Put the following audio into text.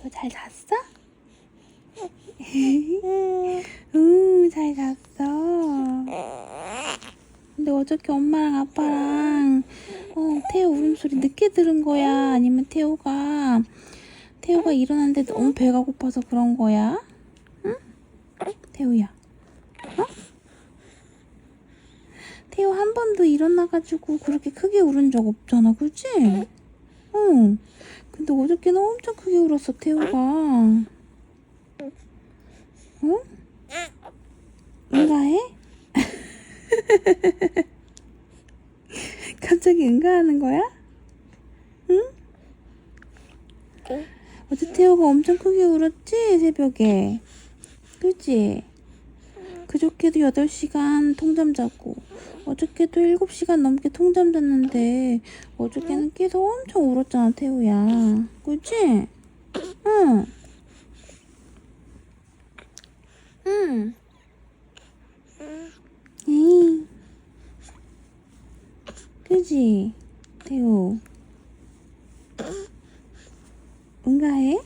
태우 잘 잤어? 응, 잘 잤어. 근데 어저께 엄마랑 아빠랑 어, 태우 울음소리 늦게 들은 거야? 아니면 태우가 태우가 일어났는데 너무 배가 고파서 그런 거야? 응? 태우야. 어? 태우 한 번도 일어나가지고 그렇게 크게 울은 적 없잖아, 그치? 응. 근데 어저께는 엄청 크게 울었어, 태우가. 응? 응가해? 갑자기 응가하는 거야? 응? 어제 태호가 엄청 크게 울었지? 새벽에. 그치? 그저께도 8시간 통잠 자고 어저께도 7시간 넘게 통잠 잤는데 어저께는 계속 엄청 울었잖아 태우야. 그치? 응. 응. 에이. 그지? 태우. 응가해?